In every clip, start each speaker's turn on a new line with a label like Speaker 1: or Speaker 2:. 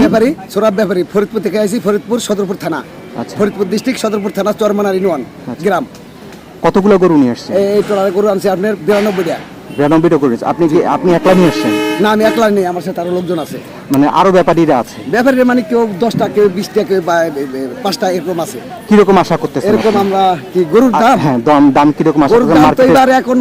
Speaker 1: ব্যাপারী সোরাব ব্যাপারী ফরিদপুর থেকে আইছি ফরিদপুর সদরপুর থানা।
Speaker 2: আচ্ছা।
Speaker 1: ফরিদপুর ডিস্ট্রিক্ট সদরপুর থানা চরমানা ইউনিয়ন গ্রাম।
Speaker 2: কতগুলো গরু নিয়ে আসছেন?
Speaker 1: এই ট্রলারে গরু আনছি আপনার বিরানব্বইটা।
Speaker 2: বিরানব্বইটা নিয়েছেন। আপনি কি আপনি একলা নিয়ে আসছেন?
Speaker 1: না আমি একলা নেই আমার সাথে আরও লোকজন আছে।
Speaker 2: মানে আরও ব্যাপারীরা আছে?
Speaker 1: ব্যাপারী মানে কেউ দশটা কেউ বিশটা কেউ পাঁচটা এরকম আছে।
Speaker 2: কীরকম আশা করতেছেন
Speaker 1: এরকম আমরা কি গরুর দাম?
Speaker 2: হ্যাঁ দাম দাম কীরকম আশা করতেছেন মার্কেটে
Speaker 1: এবার এখন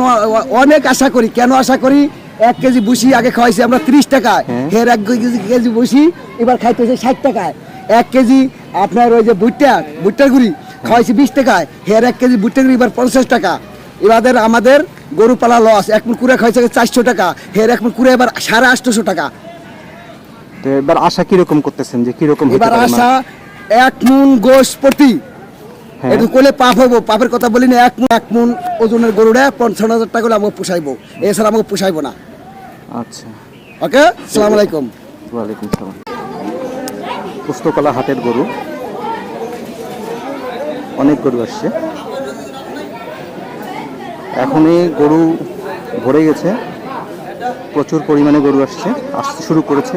Speaker 1: অনেক আশা করি। কেন আশা করি? এক কেজি বুসি আগে খাওয়াইছি আমরা ত্রিশ টাকায়।
Speaker 2: হ্যাঁ।
Speaker 1: ফের এক কেজি কেজি বুসি এবার খাইতেছে ষাট টাকায়। এক কেজি আপনার ওই যে ভুট্টা ভুট্টার গুড়ি খাওয়াইছি বিশ টাকায় হের এক কেজি ভুট্টার গুড়ি এবার পঞ্চাশ টাকা। এবার আমাদের গরু পালা লস এক মন কুড়ে খাইছে চারশো টাকা হের এক মন কুড়ে এবার সাড়ে আটশোশো টাকা।
Speaker 2: তো এবার আশা কীরকম করতেছেন যে কীরকম
Speaker 1: এবার আশা এক মন গোস প্রতি।
Speaker 2: হ্যাঁ।
Speaker 1: একটু কোলে পাপ হব পাপের কথা বলি না এক মন এক মন ওজনের গরুটা পঞ্চান্ন হাজার টাকা হলে আমাকে পোষাইবো। এছাড়া আমাকে পোষাইবো না।
Speaker 2: আচ্ছা।
Speaker 1: ওকে সালাম আলাইকুম।
Speaker 2: ওয়ালাইকুম সালাম। পুস্তকলা হাটের গরু। অনেক গরু আসছে। এখনই গরু ভরে গেছে। প্রচুর পরিমাণে গরু আসছে। আসতে শুরু করেছে।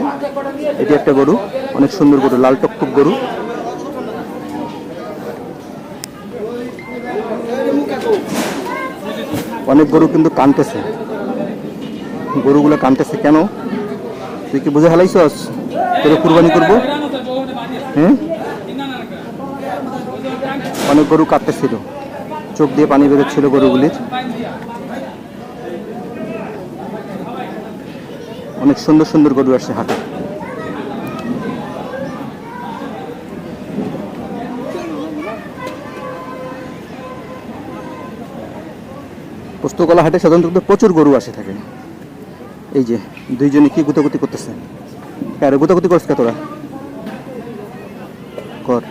Speaker 2: এটি একটা গরু অনেক সুন্দর গরু লাল টকটক গরু। অনেক গরু কিন্তু কানতেছে। গরুগুলো কানতেছে কেন? তুই কি বুঝে হালাইছস তোরে কুরবানি করব? হ্যাঁ? অনেক গরু কাটতেছিল। চোখ দিয়ে পানি বেরোচ্ছিল গরুগুলির। অনেক সুন্দর সুন্দর গরু আসছে হাটে। পোস্তকলা হাটে সাধারণত প্রচুর গরু আসে থাকে। এই যে দুইজনে কি গুতাগুতি করতেছে? আরে গুতাগুতি করছ কে তোরা? কর।